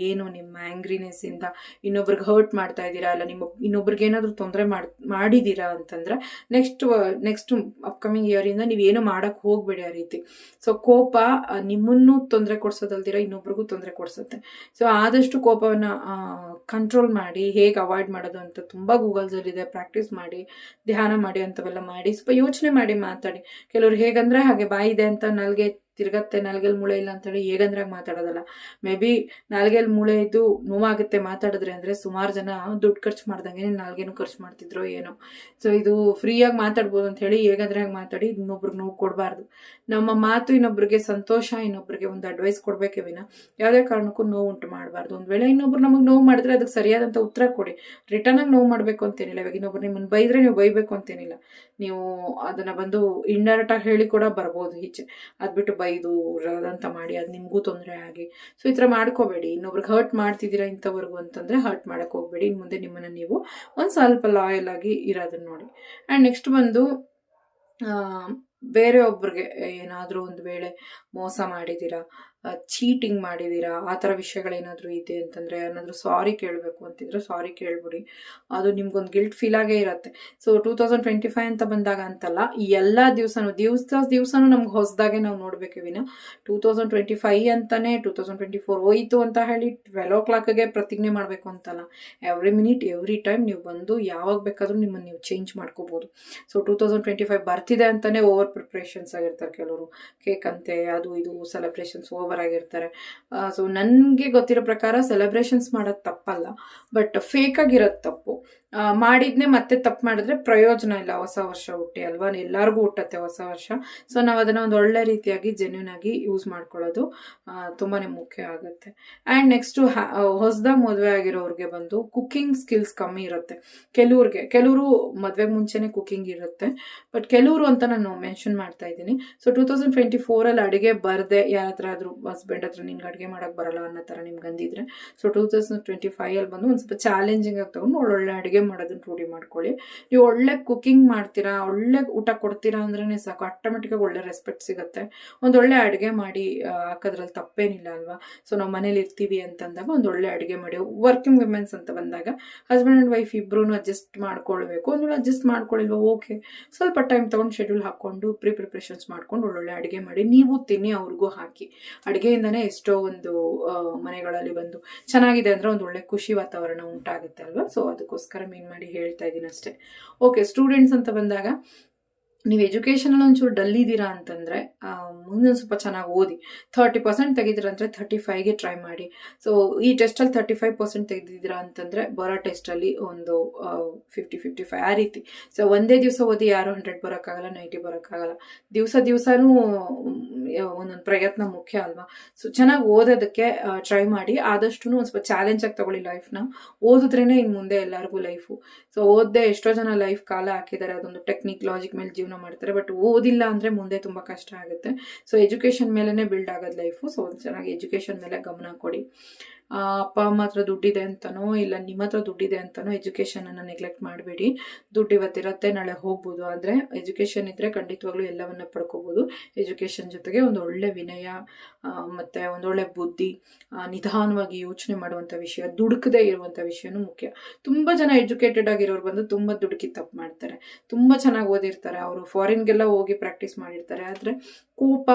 ಏನು ನಿಮ್ಮ ಆ್ಯಂಗ್ರಿನೆಸ್ ಇಂದ ಇನ್ನೊಬ್ರಿಗೆ ಹರ್ಟ್ ಮಾಡ್ತಾ ಇದ್ದೀರಾ? ಇಲ್ಲ ನಿಮ್ಮ ಇನ್ನೊಬ್ರಿಗೆ ಏನಾದರೂ ತೊಂದರೆ ಮಾಡಿ ಮಾಡಿದ್ದೀರಾ ಅಂತಂದ್ರೆ ನೆಕ್ಸ್ಟ್ ನೆಕ್ಸ್ಟ್ ಅಪ್ಕಮಿಂಗ್ ಇಯರಿಂದ ನೀವೇನು ಮಾಡೋಕ್ಕೆ ಹೋಗಬೇಡಿ ಆ ರೀತಿ. ಸೊ ಕೋಪ ಆ, ನಿಮ್ಮನ್ನು ತೊಂದರೆ ಕೊಡ್ಸೋದಲ್ದಿರ ಇನ್ನೊಬ್ರಿಗೂ ತೊಂದರೆ ಕೊಡ್ಸುತ್ತೆ. ಸೊ ಆದಷ್ಟು ಕೋಪವನ್ನು ಕಂಟ್ರೋಲ್ ಮಾಡಿ ಹೇಗೆ ಅವಾಯ್ಡ್ ಮಾಡೋದು ಅಂತ ತುಂಬ ಗೂಗಲ್ಸಲ್ಲಿದೆ ಪ್ರಾಕ್ಟೀಸ್ ಮಾಡಿ ಧ್ಯಾನ ಮಾಡಿ ಅಂತವೆಲ್ಲ ಮಾಡಿ ಸ್ವಲ್ಪ ಯೋಚನೆ ಮಾಡಿ ಮಾತಾಡಿ. ಕೆಲವ್ರು ಹೇಗಂದ್ರೆ ಹಾಗೆ ಬಾಯಿದೆ ಅಂತ ನಾಲ್ಗೆ ತಿರ್ಗತ್ತೆ ನಾಲ್ಗೆಲ್ ಮೂಳೆ ಇಲ್ಲ ಅಂತೇಳಿ ಹೇಗಂದ್ರಾಗ ಹಾಗೆ ಮಾತಾಡೋದಲ್ಲ. ಮೇ ಬಿ ನಾಲ್ಗೆಲ್ ಮೂಳೆ ಇದ್ದು ನೋವಾಗುತ್ತೆ ಮಾತಾಡಿದ್ರೆ ಅಂದರೆ ಸುಮಾರು ಜನ ದುಡ್ಡು ಖರ್ಚು ಮಾಡ್ದಂಗೆ ನಾಲ್ಗೇನು ಖರ್ಚು ಮಾಡ್ತಿದ್ರು ಏನೋ. ಸೊ ಇದು ಫ್ರೀಯಾಗಿ ಮಾತಾಡ್ಬೋದು ಅಂತ ಹೇಳಿ ಹೇಗಂದ್ರಾಗ ಹಾಗೆ ಮಾತಾಡಿ ಇನ್ನೊಬ್ರಿಗೆ ನೋವು ಕೊಡಬಾರ್ದು. ನಮ್ಮ ಮಾತು ಇನ್ನೊಬ್ರಿಗೆ, ಸಂತೋಷ ಇನ್ನೊಬ್ರಿಗೆ ಒಂದು ಅಡ್ವೈಸ್ ಕೊಡಬೇಕೇ ವಿನ ಯಾವುದೇ ಕಾರಣಕ್ಕೂ ನೋವು ಉಂಟು ಮಾಡಬಾರ್ದು. ಒಂದು ವೇಳೆ ಇನ್ನೊಬ್ರು ನಮಗೆ ನೋವು ಮಾಡಿದ್ರೆ ಅದಕ್ಕೆ ಸರಿಯಾದಂಥ ಉತ್ತರ ಕೊಡಿ. ರಿಟರ್ನಾಗಿ ನೋವು ಮಾಡಬೇಕು ಅಂತೇನಿಲ್ಲ. ಇವಾಗ ಇನ್ನೊಬ್ರು ನಿಮ್ಮನ್ನು ಬೈದ್ರೆ ನೀವು ಬೈಬೇಕು ಅಂತೇನಿಲ್ಲ. ನೀವು ಅದನ್ನು ಬಂದು ಇಂಡೈರೆಕ್ಟಾಗಿ ಹೇಳಿ ಕೂಡ ಬರ್ಬೋದು ಈಚೆ. ಅದು ಬಿಟ್ಟು ಬೈದು ಅಂತ ಮಾಡಿ ಅದು ನಿಮಗೂ ತೊಂದರೆ ಆಗಿ. ಸೊ ಈ ಥರ ಮಾಡ್ಕೋಬೇಡಿ. ಇನ್ನೊಬ್ರಿಗೆ ಹರ್ಟ್ ಮಾಡ್ತಿದ್ದೀರಾ ಇಂಥವ್ರಿಗೂ ಅಂತಂದರೆ ಹರ್ಟ್ ಮಾಡೋಕ್ಕೆ ಹೋಗಬೇಡಿ. ಇನ್ನು ಮುಂದೆ ನಿಮ್ಮನ್ನು ನೀವು ಒಂದು ಸ್ವಲ್ಪ ಲಾಯಲ್ ಆಗಿ ಇರೋದನ್ನ ನೋಡಿ. ಆ್ಯಂಡ್ ನೆಕ್ಸ್ಟ್ ಬಂದು ಬೇರೆ ಒಬ್ರಿಗೆ ಏನಾದರೂ ಒಂದು ವೇಳೆ ಮೋಸ ಮಾಡಿದ್ದೀರಾ? ಚೀಟಿಂಗ್ ಮಾಡಿದ್ದೀರಾ? ಆ ಥರ ವಿಷಯಗಳೇನಾದರೂ ಇದೆ ಅಂತಂದರೆ ಏನಾದರೂ ಸಾರಿ ಕೇಳಬೇಕು ಅಂತಿದ್ರೆ ಸಾರಿ ಕೇಳ್ಬಿಡಿ. ಅದು ನಿಮ್ಗೊಂದು ಗಿಲ್ಟ್ ಫೀಲ್ ಆಗೇ ಇರುತ್ತೆ. So two thousand twenty five ಅಂತ ಬಂದಾಗ ಅಂತಲ್ಲ ಎಲ್ಲ ದಿವಸನೂ, ದಿವಸ, ದಿವಸನೂ ನಮ್ಗೆ ಹೊಸದಾಗೆ ನಾವು ನೋಡಬೇಕು ವಿನ ಟೂ ತೌಸಂಡ್ ಟ್ವೆಂಟಿ ಫೈವ್ ಅಂತಲೇ ಟೂ ತೌಸಂಡ್ ಟ್ವೆಂಟಿ ಫೋರ್ ಹೋಯಿತು ಅಂತ ಹೇಳಿ ಟ್ವೆಲ್ ಓ ಕ್ಲಾಕ್ಗೆ ಪ್ರತಿಜ್ಞೆ ಮಾಡಬೇಕು ಅಂತಲ್ಲ. ಎವ್ರಿ ಮಿನಿಟ್ ಎವ್ರಿ ಟೈಮ್ ನೀವು ಬಂದು ಯಾವಾಗ ಬೇಕಾದರೂ ನಿಮ್ಮನ್ನು ನೀವು ಚೇಂಜ್ ಮಾಡ್ಕೋಬೋದು. So two thousand twenty five ಬರ್ತಿದೆ ಅಂತಲೇ ಓವರ್ ಪ್ರಿಪ್ರೇಷನ್ಸ್ ಆಗಿರ್ತಾರೆ ಕೆಲವರು. ಕೇಕ್ ಅಂತೆ ಅದು ಇದು ಸೆಲೆಬ್ರೇಷನ್ಸ್ ಓವರ್ ಆಗಿರ್ತಾರೆ. ಸೊ ನನಗೆ ಗೊತ್ತಿರೋ ಪ್ರಕಾರ ಸೆಲೆಬ್ರೇಷನ್ಸ್ ಮಾಡೋದು ತಪ್ಪಲ್ಲ ಬಟ್ ಫೇಕ್ ಆಗಿರೋದು ತಪ್ಪು. ಮಾಡಿದ್ನೆ ಮತ್ತೆ ತಪ್ಪು ಮಾಡಿದ್ರೆ ಪ್ರಯೋಜನ ಇಲ್ಲ ಹೊಸ ವರ್ಷ ಹುಟ್ಟಿ ಅಲ್ವಾ? ಎಲ್ಲರಿಗೂ ಹುಟ್ಟತ್ತೆ ಹೊಸ ವರ್ಷ. ಸೊ ನಾವು ಅದನ್ನು ಒಂದು ಒಳ್ಳೆ ರೀತಿಯಾಗಿ ಜೆನ್ಯೂನ್ ಆಗಿ ಯೂಸ್ ಮಾಡ್ಕೊಳ್ಳೋದು ತುಂಬಾ ಮುಖ್ಯ ಆಗುತ್ತೆ. ಆ್ಯಂಡ್ ನೆಕ್ಸ್ಟು ಹೊಸದಾಗಿ ಮದುವೆ ಆಗಿರೋರಿಗೆ ಬಂದು ಕುಕ್ಕಿಂಗ್ ಸ್ಕಿಲ್ಸ್ ಕಮ್ಮಿ ಇರುತ್ತೆ. ಕೆಲವ್ರಿಗೆ, ಕೆಲವರು ಮದುವೆಗೆ ಮುಂಚೆನೇ ಕುಕ್ಕಿಂಗ್ ಇರುತ್ತೆ ಬಟ್ ಕೆಲವರು ಅಂತ ನಾನು ಮೆನ್ಷನ್ ಮಾಡ್ತಾ ಇದ್ದೀನಿ. ಸೊ ಟೂ ತೌಸಂಡ್ ಟ್ವೆಂಟಿ ಫೋರಲ್ಲಿ ಅಡುಗೆ ಬರದೆ ಯಾರ ಹತ್ರ ಆದರೂ ಹಸ್ಬೆಂಡ್ ಹತ್ರ ನಿನ್ಗೆ ಅಡುಗೆ ಮಾಡೋಕ್ಕೆ ಬರಲ್ಲ ಅನ್ನೋ ಥರ ನಿಮ್ಗೆ ಅಂದಿದ್ರೆ ಸೊ ಟೂ ತೌಸಂಡ್ ಟ್ವೆಂಟಿ ಫೈವಲ್ಲಿ ಬಂದು ಒಂದು ಸ್ವಲ್ಪ ಚಾಲೆಂಜಿಂಗ್ ಆಗಿ ತಗೊಂಡು ಒಳ್ಳೊಳ್ಳೆ ಅಡುಗೆ ಮಾಡೋದನ್ನ ರೂಢಿ ಮಾಡ್ಕೊಳ್ಳಿ. ನೀವು ಒಳ್ಳೆ ಕುಕಿಂಗ್ ಮಾಡ್ತೀರಾ, ಒಳ್ಳೆ ಊಟ ಕೊಡ್ತೀರಾ ಅಂದ್ರೆ ಸಾಕು ಆಟೋಮೆಟಿಕಾಗಿ ಒಳ್ಳೆ ರೆಸ್ಪೆಕ್ಟ್ ಸಿಗುತ್ತೆ. ಒಂದು ಒಳ್ಳೆ ಅಡುಗೆ ಮಾಡಿ ಹಾಕೋದ್ರಲ್ಲಿ ತಪ್ಪೇನಿಲ್ಲ ಅಲ್ವಾ? ಸೊ ನಾವು ಮನೇಲಿ ಇರ್ತೀವಿ ಅಂತಂದಾಗ ಒಂದು ಒಳ್ಳೆ ಅಡುಗೆ ಮಾಡಿ ವರ್ಕಿಂಗ್ ವಿಮೆನ್ಸ್ ಅಂತ ಬಂದಾಗ ಹಸ್ಬೆಂಡ್ ಆ್ಯಂಡ್ ವೈಫ್ ಇಬ್ಬರೂ ಅಡ್ಜಸ್ಟ್ ಮಾಡ್ಕೊಳ್ಬೇಕು. ಒಂದು ವೇಳೆ ಅಡ್ಜಸ್ಟ್ ಮಾಡ್ಕೊಳ್ಳಿಲ್ವ ಓಕೆ ಸ್ವಲ್ಪ ಟೈಮ್ ತೊಗೊಂಡು ಶೆಡ್ಯೂಲ್ ಹಾಕ್ಕೊಂಡು ಪ್ರಿಪ್ರಿಪ್ರೇಷನ್ಸ್ ಮಾಡ್ಕೊಂಡು ಒಳ್ಳೊಳ್ಳೆ ಅಡುಗೆ ಮಾಡಿ, ನೀವು ತಿನ್ನಿ ಅವ್ರಿಗೂ ಹಾಕಿ. ಅಡುಗೆಯಿಂದನೇ ಎಷ್ಟೋ ಒಂದು ಮನೆಗಳಲ್ಲಿ ಬಂದು ಚೆನ್ನಾಗಿದೆ ಅಂದರೆ ಒಂದು ಒಳ್ಳೆ ಖುಷಿ ವಾತಾವರಣ ಉಂಟಾಗುತ್ತೆ ಅಲ್ವಾ? ಸೊ ಅದಕ್ಕೋಸ್ಕರ ಮೀನ್ ಮಾಡಿ ಹೇಳ್ತಾ ಇದ್ದೀನಿ ಅಷ್ಟೇ. ಓಕೆ ಸ್ಟೂಡೆಂಟ್ಸ್ ಅಂತ ಬಂದಾಗ ನೀವು ಎಜುಕೇಷನಲ್ಲಿ ಒಂಚೂರು ಡಲ್ ಇದ್ದೀರಾ ಅಂತಂದರೆ ಮುಂದಿನ ಸ್ವಲ್ಪ ಚೆನ್ನಾಗಿ ಓದಿ. ಥರ್ಟಿ ಪರ್ಸೆಂಟ್ ತೆಗೆದಿರಂದ್ರೆ ಥರ್ಟಿ ಫೈವ್ಗೆ ಟ್ರೈ ಮಾಡಿ. ಸೊ ಈ ಟೆಸ್ಟಲ್ಲಿ ತರ್ಟಿ ಫೈವ್ ಪರ್ಸೆಂಟ್ ತೆಗೆದಿದ್ದೀರಾ ಅಂತಂದರೆ ಬರೋ ಟೆಸ್ಟಲ್ಲಿ ಒಂದು ಫಿಫ್ಟಿ ಫಿಫ್ಟಿ ಫೈವ್ ಆ ರೀತಿ. ಸೊ ಒಂದೇ ದಿವಸ ಓದಿ ಯಾರು ಹಂಡ್ರೆಡ್ ಬರೋಕ್ಕಾಗಲ್ಲ ನೈಂಟಿ ಬರೋಕ್ಕಾಗಲ್ಲ. ದಿವಸ ದಿವಸನೂ ಒಂದೊಂದು ಪ್ರಯತ್ನ ಮುಖ್ಯ ಅಲ್ವಾ? ಸೊ ಚೆನ್ನಾಗಿ ಓದೋದಕ್ಕೆ ಟ್ರೈ ಮಾಡಿ. ಆದಷ್ಟು ಒಂದು ಸ್ವಲ್ಪ ಚಾಲೆಂಜ್ ಆಗಿ ತಗೊಳ್ಳಿ ಲೈಫ್ನ ಓದಿದ್ರೇ ಇನ್ನು ಮುಂದೆ ಎಲ್ಲರಿಗೂ ಲೈಫು ಸೊ ಓದದೆ ಎಷ್ಟೋ ಜನ ಲೈಫ್ ಕಾಲ ಹಾಕಿದ್ದಾರೆ ಅದೊಂದು ಟೆಕ್ನಿಕ್ ಲಾಜಿಕ್ ಮೇಲೆ ಜೀವನ ಮಾಡ್ತಾರೆ. ಬಟ್ ಓದಿಲ್ಲ ಅಂದರೆ ಮುಂದೆ ತುಂಬ ಕಷ್ಟ ಆಗುತ್ತೆ. ಸೊ ಎಜುಕೇಷನ್ ಮೇಲೇ ಬಿಲ್ಡ್ ಆಗೋದು ಲೈಫು ಸೊ ಚೆನ್ನಾಗಿ ಎಜುಕೇಷನ್ ಮೇಲೆ ಗಮನ ಕೊಡಿ. ಅಪ್ಪ ಅಮ್ಮ ಹತ್ರ ದುಡ್ಡಿದೆ ಅಂತನೋ ಇಲ್ಲ ನಿಮ್ಮ ಹತ್ರ ದುಡ್ಡಿದೆ ಅಂತನೋ ಎಜುಕೇಷನನ್ನು ನೆಗ್ಲೆಕ್ಟ್ ಮಾಡಬೇಡಿ. ದುಡ್ಡು ಇವತ್ತಿರತ್ತೆ, ನಾಳೆ ಹೋಗ್ಬೋದು. ಆದರೆ ಎಜುಕೇಷನ್ ಇದ್ದರೆ ಖಂಡಿತವಾಗ್ಲೂ ಎಲ್ಲವನ್ನ ಪಡ್ಕೋಬೋದು. ಎಜುಕೇಷನ್ ಜೊತೆಗೆ ಒಂದು ಒಳ್ಳೆ ವಿನಯ ಮತ್ತು ಒಂದೊಳ್ಳೆ ಬುದ್ಧಿ ನಿಧಾನವಾಗಿ ಯೋಚನೆ ಮಾಡುವಂಥ ವಿಷಯ, ದುಡುಕದೆ ಇರುವಂಥ ವಿಷಯನೂ ಮುಖ್ಯ. ತುಂಬ ಜನ ಎಜುಕೇಟೆಡ್ ಆಗಿರೋರು ಬಂದು ತುಂಬ ದುಡುಕಿ ತಪ್ಪು ಮಾಡ್ತಾರೆ. ತುಂಬ ಚೆನ್ನಾಗಿ ಓದಿರ್ತಾರೆ. ಅವರು ಫಾರಿನ್ಗೆಲ್ಲ ಹೋಗಿ ಪ್ರಾಕ್ಟೀಸ್ ಮಾಡಿರ್ತಾರೆ. ಆದರೆ ಕೋಪ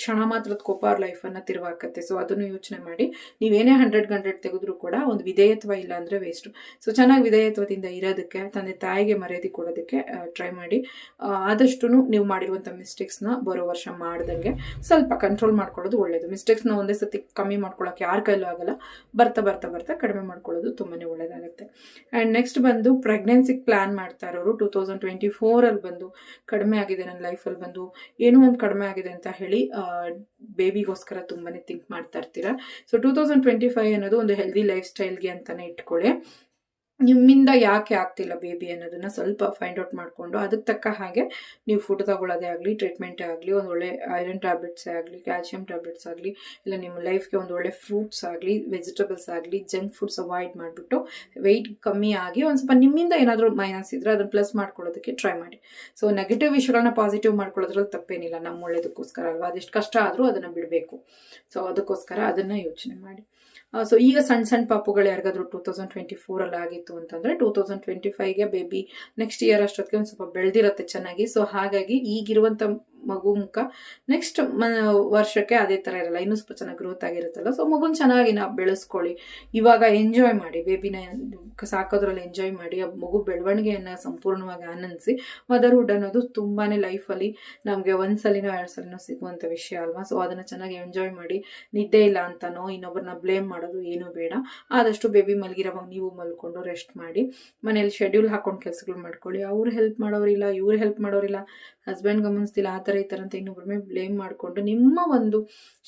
ಕ್ಷಣ ಮಾತ್ರದ ಕೋಪ ಅವ್ರ ಲೈಫನ್ನು ತಿರುವಾಕತ್ತೆ. ಸೊ ಅದನ್ನು ಯೋಚನೆ ಮಾಡಿ ನೀವೇನೇ ಹಂಡ್ರೆಡ್ ಗಂಡ್ರೆಡ್ ತೆಗೆದ್ರು ಕೂಡ ಒಂದು ವಿಧೇಯತ್ವ ಇಲ್ಲ ಅಂದರೆ ವೇಸ್ಟು ಸೊ ಚೆನ್ನಾಗಿ ವಿಧೇಯತ್ವದಿಂದ ಇರೋದಕ್ಕೆ, ತಂದೆ ತಾಯಿಗೆ ಮರ್ಯಾದೆ ಕೊಡೋದಕ್ಕೆ ಟ್ರೈ ಮಾಡಿ. ಆದಷ್ಟು ನೀವು ಮಾಡಿರುವಂಥ ಮಿಸ್ಟೇಕ್ಸ್ನ ಬರೋ ವರ್ಷ ಮಾಡ್ದಂಗೆ ಸ್ವಲ್ಪ ಕಂಟ್ರೋಲ್ ಮಾಡ್ಕೊಳ್ಳೋದು ಒಳ್ಳೆಯದು ಮಿಸ್ಟೇಕ್ಸ್ನ ಒಂದೇ ಸತಿ ಕಮ್ಮಿ ಮಾಡ್ಕೊಳ್ಳೋಕೆ ಯಾರ ಕೈಲೂ ಆಗಲ್ಲ. ಬರ್ತಾ ಬರ್ತಾ ಬರ್ತಾ ಕಡಿಮೆ ಮಾಡ್ಕೊಳ್ಳೋದು ತುಂಬಾ ಒಳ್ಳೆಯದಾಗುತ್ತೆ ಆ್ಯಂಡ್ ನೆಕ್ಸ್ಟ್ ಬಂದು ಪ್ರೆಗ್ನೆನ್ಸಿಗೆ ಪ್ಲ್ಯಾನ್ ಮಾಡ್ತಾ ಇರೋರು. ಟೂ ತೌಸಂಡ್ ಟ್ವೆಂಟಿ ಫೋರಲ್ಲಿ ಬಂದು ಕಡಿಮೆ ಆಗಿದೆ ನನ್ನ ಲೈಫಲ್ಲಿ ಬಂದು. ಏನೋ ಒಂದು ಕಡಿಮೆ ಆಗಿದೆ ಅಂತ ಹೇಳಿ ಬೇಬಿಗೋಸ್ಕರ ತುಂಬಾನೇ ಥಿಂಕ್ ಮಾಡ್ತಾ ಇರ್ತೀರಾ. So two thousand twenty five ಅನ್ನೋದು ಒಂದು ಹೆಲ್ದಿ ಲೈಫ್ ಸ್ಟೈಲ್ಗೆ ಅಂತಾನೆ ಇಟ್ಕೊಳ್ಳಿ. ನಿಮ್ಮಿಂದ ಯಾಕೆ ಆಗ್ತಿಲ್ಲ ಬೇಬಿ ಅನ್ನೋದನ್ನ ಸ್ವಲ್ಪ ಫೈಂಡ್ ಔಟ್ ಮಾಡಿಕೊಂಡು ಅದಕ್ಕೆ ತಕ್ಕ ಹಾಗೆ ನೀವು ಫುಡ್ ತಗೊಳ್ಳೋದೇ ಆಗಲಿ ಟ್ರೀಟ್ಮೆಂಟೇ ಆಗಲಿ, ಒಂದು ಒಳ್ಳೆ ಐರನ್ ಟ್ಯಾಬ್ಲೆಟ್ಸೇ ಆಗಲಿ ಕ್ಯಾಲ್ಶಿಯಂ ಟ್ಯಾಬ್ಲೆಟ್ಸ್ ಆಗಲಿ, ಇಲ್ಲ ನಿಮ್ಮ ಲೈಫ್ಗೆ ಒಂದು ಒಳ್ಳೆ ಫ್ರೂಟ್ಸ್ ಆಗಲಿ ವೆಜಿಟೇಬಲ್ಸ್ ಆಗಲಿ ಜಂಕ್ ಫುಡ್ಸ್ ಅವಾಯ್ಡ್ ಮಾಡಿಬಿಟ್ಟು ವೆಯ್ಟ್ ಕಮ್ಮಿ ಆಗಿ ಒಂದು ಸ್ವಲ್ಪ ನಿಮ್ಮಿಂದ ಏನಾದರೂ ಮೈನಸ್ ಇದ್ದರೆ ಅದನ್ನು ಪ್ಲಸ್ ಮಾಡ್ಕೊಳ್ಳೋದಕ್ಕೆ ಟ್ರೈ ಮಾಡಿ. ಸೊ ನೆಗೆಟಿವ್ ವಿಷಯಗಳನ್ನ ಪಾಸಿಟಿವ್ ಮಾಡ್ಕೊಳ್ಳೋದ್ರಲ್ಲಿ ತಪ್ಪೇನಿಲ್ಲ ನಮ್ಮ ಒಳ್ಳೇದಕ್ಕೋಸ್ಕರ ಅಲ್ವಾ? ಅದೆಷ್ಟು ಕಷ್ಟ ಆದರೂ ಅದನ್ನು ಬಿಡಬೇಕು. ಸೊ ಅದಕ್ಕೋಸ್ಕರ ಅದನ್ನು ಯೋಚನೆ ಮಾಡಿ. ಸೊ ಈಗ ಸಣ್ಣ ಸಣ್ಣ ಪಾಪುಗಳು ಯಾರಿಗಾದ್ರೂ ಟೂ ತೌಸಂಡ್ ಟ್ವೆಂಟಿ ಫೋರಲ್ಲಿ ಆಗಿತ್ತು ಅಂತಂದರೆ ಟೂ ತೌಸಂಡ್ ಟ್ವೆಂಟಿ ಫೈವ್ಗೆ ಬೇಬಿ ನೆಕ್ಸ್ಟ್ ಇಯರ್ ಅಷ್ಟೊತ್ತಿಗೆ ಒಂದು ಸ್ವಲ್ಪ ಬೆಳೆದಿರತ್ತೆ ಚೆನ್ನಾಗಿ. ಸೊ ಹಾಗಾಗಿ ಈಗಿರುವಂಥ ಮಗು ಮುಖ. ನೆಕ್ಸ್ಟ್ ವರ್ಷಕ್ಕೆ ಅದೇ ಥರ ಇರಲ್ಲ. ಇನ್ನೂ ಸ್ವಲ್ಪ ಚೆನ್ನಾಗಿ ಗ್ರೋತ್ ಆಗಿರುತ್ತಲ್ಲ. ಸೊ ಮಗುನ ಚೆನ್ನಾಗಿ ನಾವು ಬೆಳೆಸ್ಕೊಳ್ಳಿ. ಇವಾಗ ಎಂಜಾಯ್ ಮಾಡಿ ಬೇಬಿನ ಸಾಕೋದ್ರಲ್ಲಿ ಎಂಜಾಯ್ ಮಾಡಿ, ಆ ಮಗು ಬೆಳವಣಿಗೆಯನ್ನು ಸಂಪೂರ್ಣವಾಗಿ ಆನಂದಿಸಿ ಮದರ್ಹುಡ್ ಅನ್ನೋದು ತುಂಬಾ ಲೈಫಲ್ಲಿ ನಮಗೆ ಒಂದು ಸಲಿನೋ ಎರಡು ಸಲಿನೋ ಸಿಗುವಂಥ ವಿಷಯ ಅಲ್ವಾ? ಸೊ ಅದನ್ನು ಚೆನ್ನಾಗಿ ಎಂಜಾಯ್ ಮಾಡಿ, ನಿದ್ದೆ ಇಲ್ಲ ಅಂತನೋ ಇನ್ನೊಬ್ಬರನ್ನ ಬ್ಲೇಮ್ ಮಾಡೋದು ಏನೂ ಬೇಡ. ಆದಷ್ಟು ಬೇಬಿ ಮಲಗಿರೋವಾಗ ನೀವು ಮಲ್ಕೊಂಡು ರೆಸ್ಟ್ ಮಾಡಿ, ಮನೇಲಿ ಶೆಡ್ಯೂಲ್ ಹಾಕೊಂಡು ಕೆಲಸಗಳು ಮಾಡ್ಕೊಳ್ಳಿ. ಅವ್ರು ಹೆಲ್ಪ್ ಮಾಡೋರಿಲ್ಲ ಇವ್ರು ಹೆಲ್ಪ್ ಮಾಡೋರಿಲ್ಲ ಹಸ್ಬೆಂಡ್ ಗಮನಿಸ್ತಿಲ್ಲ ಆ ಥರ ಈ ಥರ ಅಂತ ಇನ್ನೊಬ್ಬರ ಮೇಲೆ ಬ್ಲೇಮ್ ಮಾಡಿಕೊಂಡು ನಿಮ್ಮ ಒಂದು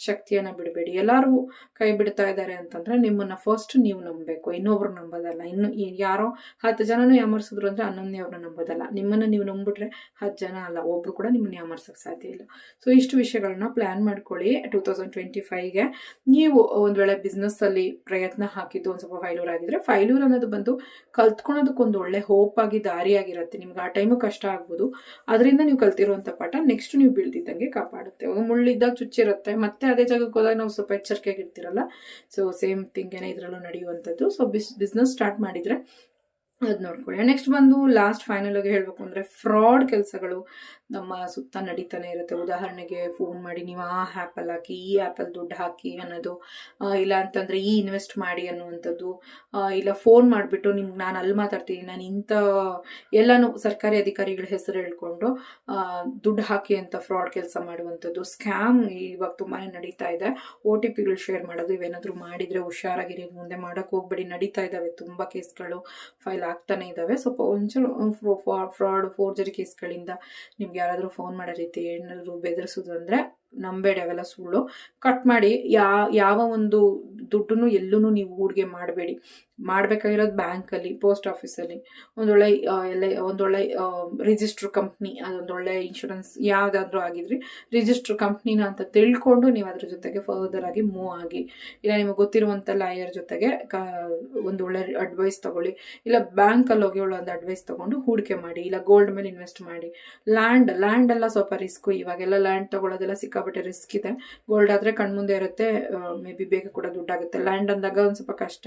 ಶಕ್ತಿಯನ್ನು ಬಿಡಬೇಡಿ. ಎಲ್ಲರೂ ಕೈ ಬಿಡ್ತಾ ಇದ್ದಾರೆ ಅಂತಂದರೆ ನಿಮ್ಮನ್ನು ಫಸ್ಟ್ ನೀವು ನಂಬಬೇಕು. ಇನ್ನೊಬ್ರು ನಂಬೋದಲ್ಲ. ಇನ್ನು ಯಾರೋ ಹತ್ತು ಜನನೂ ಯಾಮರ್ಸಿದ್ರು ಅಂದರೆ ಹನ್ನೊಂದನೇ ಅವ್ರನ್ನ ನಂಬೋದಲ್ಲ. ನಿಮ್ಮನ್ನು ನೀವು ನಂಬಿಟ್ರೆ ಹತ್ತು ಜನ ಅಲ್ಲ, ಒಬ್ರು ಕೂಡ ನಿಮ್ಮನ್ನು ಯಾಮರ್ಸೋಕ್ಕೆ ಸಾಧ್ಯ ಇಲ್ಲ. ಸೊ ಇಷ್ಟು ವಿಷಯಗಳನ್ನ ಪ್ಲ್ಯಾನ್ ಮಾಡ್ಕೊಳ್ಳಿ. ಟೂ ತೌಸಂಡ್ ಟ್ವೆಂಟಿ ಫೈವ್ಗೆ ನೀವು ಒಂದು ವೇಳೆ ಬಿಸ್ನೆಸ್ಸಲ್ಲಿ ಪ್ರಯತ್ನ ಹಾಕಿದ್ದು, ಒಂದು ಸ್ವಲ್ಪ ಫೈಲೂರ್ ಆಗಿದ್ರೆ ಫೈಲೂರ್ ಅನ್ನೋದು ಬಂದು ಕಲ್ತ್ಕೊಳೋದಕ್ಕೊಂದು ಒಳ್ಳೆ ಹೋಪ್ ಆಗಿ ದಾರಿಯಾಗಿರುತ್ತೆ. ನಿಮ್ಗೆ ಆ ಟೈಮು ಕಷ್ಟ ಆಗ್ಬೋದು. ಅದರಿಂದ ನೀವು ಕಲ್ತಿರುವಂಥ ಪಾಠ ನೆಕ್ಸ್ಟ್ ನೀವು ಬೀಳ್ದಿದ್ದಂಗೆ ಕಾಪಾಡುತ್ತೆ. ಮುಳ್ಳಿದ್ದಾಗ ಚುಚ್ಚಿರುತ್ತೆ. ಮತ್ತೆ ಅದೇ ಜಾಗಕ್ಕೆ ಹೋದಾಗ ನಾವು ಸ್ವಲ್ಪ ಎಚ್ಚರಿಕೆಯಾಗಿ ಇರ್ತಿರಲ್ಲ? ಸೊ ಸೇಮ್ ಥಿಂಗ್ ಏನೇ ಇದರಲ್ಲೂ ನಡೆಯುವಂಥದ್ದು. ಸೊ ಬಿಸ್ ಬಿಸ್ನೆಸ್ ಸ್ಟಾರ್ಟ್ ಮಾಡಿದರೆ ಅದು ನೋಡ್ಕೊಳ್ಳಿ. ನೆಕ್ಸ್ಟ್ ಬಂದು ಲಾಸ್ಟ್ ಫೈನಲ್ ಆಗಿ ಹೇಳಬೇಕು ಅಂದರೆ ಫ್ರಾಡ್ ಕೆಲಸಗಳು. ನಮ್ಮ ಸುತ್ತ ನಡೀತಾನೆ ಇರುತ್ತೆ. ಉದಾಹರಣೆಗೆ ಫೋನ್ ಮಾಡಿ ನೀವು ಆ ಆ್ಯಪಲ್ಲಿ ಹಾಕಿ, ಈ ಆ್ಯಪಲ್ಲಿ ದುಡ್ಡು ಹಾಕಿ ಅನ್ನೋದು ಇಲ್ಲ ಅಂತಂದರೆ ಈ ಇನ್ವೆಸ್ಟ್ ಮಾಡಿ ಅನ್ನುವಂಥದ್ದು ಇಲ್ಲ ಫೋನ್ ಮಾಡಿಬಿಟ್ಟು ನಿಮ್ಗೆ ನಾನು ಅಲ್ಲಿ ಮಾತಾಡ್ತೀನಿ, ನಾನು ಇಂಥ ಎಲ್ಲನೂ ಸರ್ಕಾರಿ ಅಧಿಕಾರಿಗಳ ಹೆಸರು ಹೇಳ್ಕೊಂಡು ದುಡ್ಡು ಹಾಕಿ ಅಂತ ಫ್ರಾಡ್ ಕೆಲಸ ಮಾಡುವಂಥದ್ದು ಸ್ಕ್ಯಾಮ್ ಇವಾಗ ತುಂಬಾ ನಡೀತಾ ಇದೆ. ಓ ಟಿ ಪಿಗಳು ಶೇರ್ ಮಾಡೋದು ಇವೇನಾದರೂ ಮಾಡಿದರೆ ಹುಷಾರಾಗಿರಿ, ಮುಂದೆ ಮಾಡೋಕ್ಕೆ ಹೋಗ್ಬೇಡಿ, ನಡೀತಾ ಇದ್ದಾವೆ ತುಂಬ ಕೇಸ್ಗಳು ಫೈಲ್ ಆಗ್ತಾನೆ ಇದ್ದಾವೆ ಸ್ವಲ್ಪ ಒಂಚೂರು ಫ್ರಾಡ್ ಫೋರ್ಜರಿ ಕೇಸ್ಗಳಿಂದ ನಿಮ್ಗೆ ಯಾರಾದರೂ ಫೋನ್ ಮಾಡೋ ರೀತಿ ಏನಾದರೂ ಬೆದರಿಸೋದು ಅಂದರೆ ನಂಬೇಡಿ ಅವೆಲ್ಲ ಸುಳ್ಳು. ಕಟ್ ಮಾಡಿ ಯಾವ ಒಂದು ದುಡ್ಡನ್ನು ಎಲ್ಲೂ ನೀವು ಹೂಡಿಕೆ ಮಾಡಬೇಡಿ. ಮಾಡಬೇಕಾಗಿರೋದು ಬ್ಯಾಂಕಲ್ಲಿ, ಪೋಸ್ಟ್ ಆಫೀಸಲ್ಲಿ. ಒಂದೊಳ್ಳೆ ಎಲ್ಲ, ಒಂದೊಳ್ಳೆ ರಿಜಿಸ್ಟ್ರ್ ಕಂಪ್ನಿ ಅದೊಂದೊಳ್ಳೆ ಇನ್ಶೂರೆನ್ಸ್ ಯಾವುದಾದ್ರೂ ಆಗಿದ್ರಿ ರಿಜಿಸ್ಟ್ರ್ ಕಂಪ್ನಿನ ಅಂತ ತಿಳ್ಕೊಂಡು ನೀವು ಅದ್ರ ಜೊತೆಗೆ ಫರ್ದರ್ ಆಗಿ ಮೂವ್ ಆಗಿ. ಇಲ್ಲ ನಿಮಗೆ ಗೊತ್ತಿರುವಂಥ ಲಾಯರ್ ಜೊತೆಗೆ ಒಂದು ಒಳ್ಳೆ ಅಡ್ವೈಸ್ ತಗೊಳ್ಳಿ. ಇಲ್ಲ ಬ್ಯಾಂಕಲ್ಲಿ ಹೋಗಿ ಒಂದು ಅಡ್ವೈಸ್ ತಗೊಂಡು ಹೂಡಿಕೆ ಮಾಡಿ, ಇಲ್ಲ ಗೋಲ್ಡ್ ಮೇಲೆ ಇನ್ವೆಸ್ಟ್ ಮಾಡಿ. ಲ್ಯಾಂಡ್ ಲ್ಯಾಂಡ್ ಎಲ್ಲ ಸ್ವಲ್ಪ ರಿಸ್ಕು ಇವಾಗೆಲ್ಲ ಲ್ಯಾಂಡ್ ತಗೊಳ್ಳೋದೆಲ್ಲ ಸಿಕ್ಕಾಪಟ್ಟೆ ರಿಸ್ಕ್ ಇದೆ. ಗೋಲ್ಡ್ ಆದರೆ ಕಣ್ಮುಂದೆ ಇರುತ್ತೆ. ಮೇ ಬಿ ಬೇಗ ಕೂಡ ದುಡ್ಡಾಗುತ್ತೆ. ಲ್ಯಾಂಡ್ ಅಂದಾಗ ಒಂದು ಸ್ವಲ್ಪ ಕಷ್ಟ.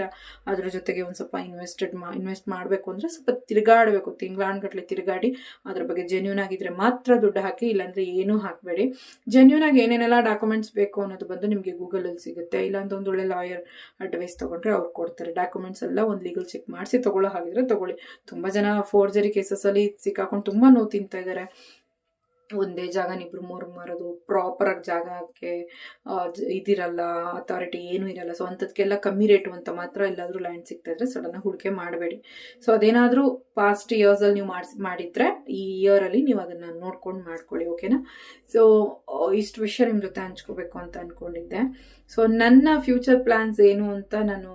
ಅದ್ರ ಜೊತೆಗೆ ಒಂದು ಸ್ವಲ್ಪ ಇನ್ವೆಸ್ಟೆಡ್ ಮಾ ಇನ್ವೆಸ್ಟ್ ಮಾಡಬೇಕು ಅಂದರೆ ಸ್ವಲ್ಪ ತಿರುಗಾಡಬೇಕು. ತಿಂಗಳಾನ್ಗಟ್ಲೆ ತಿರುಗಾಡಿ ಅದ್ರ ಬಗ್ಗೆ ಜೆನ್ಯೂನ್ ಆಗಿದ್ರೆ ಮಾತ್ರ ದುಡ್ಡು ಹಾಕಿ, ಇಲ್ಲಾಂದರೆ ಏನೂ ಹಾಕಬೇಡಿ. ಜೆನ್ಯೂನ್ ಆಗಿ ಏನೇನೆಲ್ಲ ಡಾಕ್ಯುಮೆಂಟ್ಸ್ ಬೇಕು ಅನ್ನೋದು ಬಂದು ನಿಮಗೆ ಗೂಗಲಲ್ಲಿ ಸಿಗುತ್ತೆ. ಇಲ್ಲಾಂದ್ರೆ ಒಂದು ಒಳ್ಳೆ ಲಾಯರ್ ಅಡ್ವೈಸ್ ತೊಗೊಂಡ್ರೆ ಅವ್ರು ಕೊಡ್ತಾರೆ. ಡಾಕ್ಯುಮೆಂಟ್ಸ್ ಎಲ್ಲ ಒಂದು ಲೀಗಲ್ ಚೆಕ್ ಮಾಡಿಸಿ ತೊಗೊಳ್ಳೋ ಹಾಗಿದ್ರೆ ತೊಗೊಳ್ಳಿ. ತುಂಬ ಜನ ಫೋರ್ಜರಿ ಕೇಸಸಲ್ಲಿ ಸಿಕ್ಕಾಕೊಂಡು ತುಂಬ ನೋವು ತಿಂತಾ ಇದ್ದಾರೆ ಒಂದೇ ಜಾಗ ಇಬ್ರು ಮೂರು ಮಾರೋದು ಪ್ರಾಪರಾಗಿ ಜಾಗಕ್ಕೆ ಇದಿರಲ್ಲ ಅಥಾರಿಟಿ ಏನೂ ಇರಲ್ಲ. ಸೊ ಅಂಥದ್ಕೆಲ್ಲ ಕಮ್ಮಿ ರೇಟು ಅಂತ ಮಾತ್ರ ಎಲ್ಲಾದರೂ ಲ್ಯಾಂಡ್ ಸಿಗ್ತಾ ಇದ್ರೆ ಸಡನ್ನಾಗಿ ಹೂಡಿಕೆ ಮಾಡಬೇಡಿ. ಸೊ ಅದೇನಾದರೂ ಪಾಸ್ಟ್ ಇಯರ್ಸಲ್ಲಿ ನೀವು ಮಾಡಿಸ್, ಮಾಡಿದರೆ ಈ ಇಯರಲ್ಲಿ ನೀವು ಅದನ್ನು ನೋಡ್ಕೊಂಡು ಮಾಡ್ಕೊಳ್ಳಿ ಓಕೆನಾ ಸೊ ಇಷ್ಟು ವಿಷಯ ನಿಮ್ಮ ಜೊತೆ ಹಂಚ್ಕೋಬೇಕು ಅಂತ ಅಂದ್ಕೊಂಡಿದ್ದೆ ಸೊ ನನ್ನ ಫ್ಯೂಚರ್ ಪ್ಲ್ಯಾನ್ಸ್ ಏನು ಅಂತ ನಾನು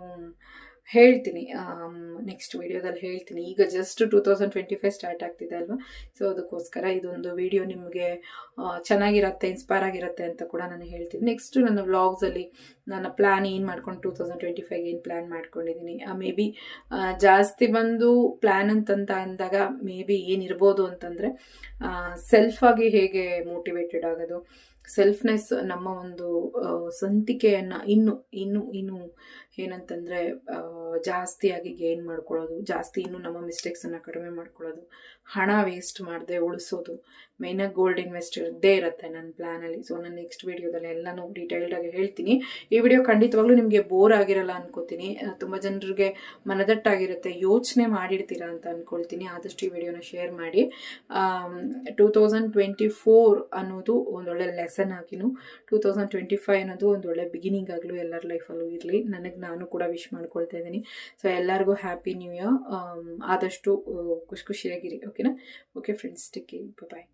ಹೇಳ್ತೀನಿ ನೆಕ್ಸ್ಟ್ ವಿಡಿಯೋದಲ್ಲಿ ಹೇಳ್ತೀನಿ. ಈಗ just two thousand twenty five start ಆಗ್ತಿದೆ ಅಲ್ವಾ? ಸೊ ಅದಕ್ಕೋಸ್ಕರ ಇದೊಂದು ವಿಡಿಯೋ ನಿಮಗೆ ಚೆನ್ನಾಗಿರುತ್ತೆ ಇನ್ಸ್ಪೈರ್ ಆಗಿರುತ್ತೆ ಅಂತ ಕೂಡ ನಾನು ಹೇಳ್ತೀನಿ. ನೆಕ್ಸ್ಟ್ ನನ್ನ ವ್ಲಾಗ್ಸಲ್ಲಿ ನನ್ನ ಪ್ಲ್ಯಾನ್ ಏನು ಮಾಡ್ಕೊಂಡು ಟೂ ತೌಸಂಡ್ ಟ್ವೆಂಟಿ ಫೈವ್ ಏನು ಪ್ಲ್ಯಾನ್ ಮಾಡ್ಕೊಂಡಿದ್ದೀನಿ. ಮೇ ಬಿ ಜಾಸ್ತಿ ಬಂದು ಪ್ಲ್ಯಾನ್ ಅಂತಂತ ಅಂದಾಗ ಮೇ ಬಿ ಏನಿರ್ಬೋದು ಅಂತಂದರೆ ಸೆಲ್ಫಾಗಿ ಹೇಗೆ ಮೋಟಿವೇಟೆಡ್ ಆಗೋದು ಸೆಲ್ಫ್ನೆಸ್ ನಮ್ಮ ಒಂದು ಸಂತಿಕೆಯನ್ನು ಇನ್ನು ಇನ್ನು ಇನ್ನು ಏನಂತಂದರೆ ಜಾಸ್ತಿಯಾಗಿ ಗೇನ್ ಮಾಡ್ಕೊಳ್ಳೋದು, ಜಾಸ್ತಿ ಇನ್ನೂ ನಮ್ಮ ಮಿಸ್ಟೇಕ್ಸನ್ನು ಕಡಿಮೆ ಮಾಡ್ಕೊಳ್ಳೋದು, ಹಣ ವೇಸ್ಟ್ ಮಾಡದೆ ಉಳಿಸೋದು ಮೇಯ್ನಾಗಿ ಗೋಲ್ಡ್ ಇನ್ವೆಸ್ಟ್ ಇರದೇ ಇರುತ್ತೆ ನನ್ನ ಪ್ಲ್ಯಾನಲ್ಲಿ ಸೊ ನಾನು ನೆಕ್ಸ್ಟ್ ವೀಡಿಯೋದಲ್ಲಿ ಎಲ್ಲನೂ ಡೀಟೇಲ್ಡಾಗಿ ಹೇಳ್ತೀನಿ. ಈ ವಿಡಿಯೋ ಖಂಡಿತವಾಗ್ಲೂ ನಿಮಗೆ ಬೋರ್ ಆಗಿರಲ್ಲ ಅನ್ಕೋತೀನಿ. ತುಂಬ ಜನರಿಗೆ ಮನದಟ್ಟಾಗಿರುತ್ತೆ, ಯೋಚನೆ ಮಾಡಿರ್ತೀರಾ ಅಂತ ಅಂದ್ಕೊಳ್ತೀನಿ ಆದಷ್ಟು ಈ ವಿಡಿಯೋನ ಶೇರ್ ಮಾಡಿ. ಟೂ ತೌಸಂಡ್ ಟ್ವೆಂಟಿ ಫೋರ್ ಅನ್ನೋದು ಒಂದೊಳ್ಳೆ ಲೆಸನ್ ಆಗಿನೂ ಟೂ ತೌಸಂಡ್ ಟ್ವೆಂಟಿ ಫೈವ್ ಅನ್ನೋದು ಒಂದೊಳ್ಳೆ ಬಿಗಿನಿಂಗ್ ಆಗಲೂ ಎಲ್ಲರ ಲೈಫಲ್ಲೂ ಇರಲಿ. ನನಗೆ ನಾನು ಕೂಡ ವಿಶ್ ಮಾಡ್ಕೊಳ್ತಾ ಇದ್ದೀನಿ. ಸೊ ಎಲ್ಲರಿಗೂ ಹ್ಯಾಪಿ ನ್ಯೂ ಇಯರ್ ಆದಷ್ಟು ಖುಷಿ ಖುಷಿಯಾಗಿರಿ ಓಕೆನಾ ಓಕೆ ಫ್ರೆಂಡ್ಸ್ ಟೇಕ್ ಬಾಯ್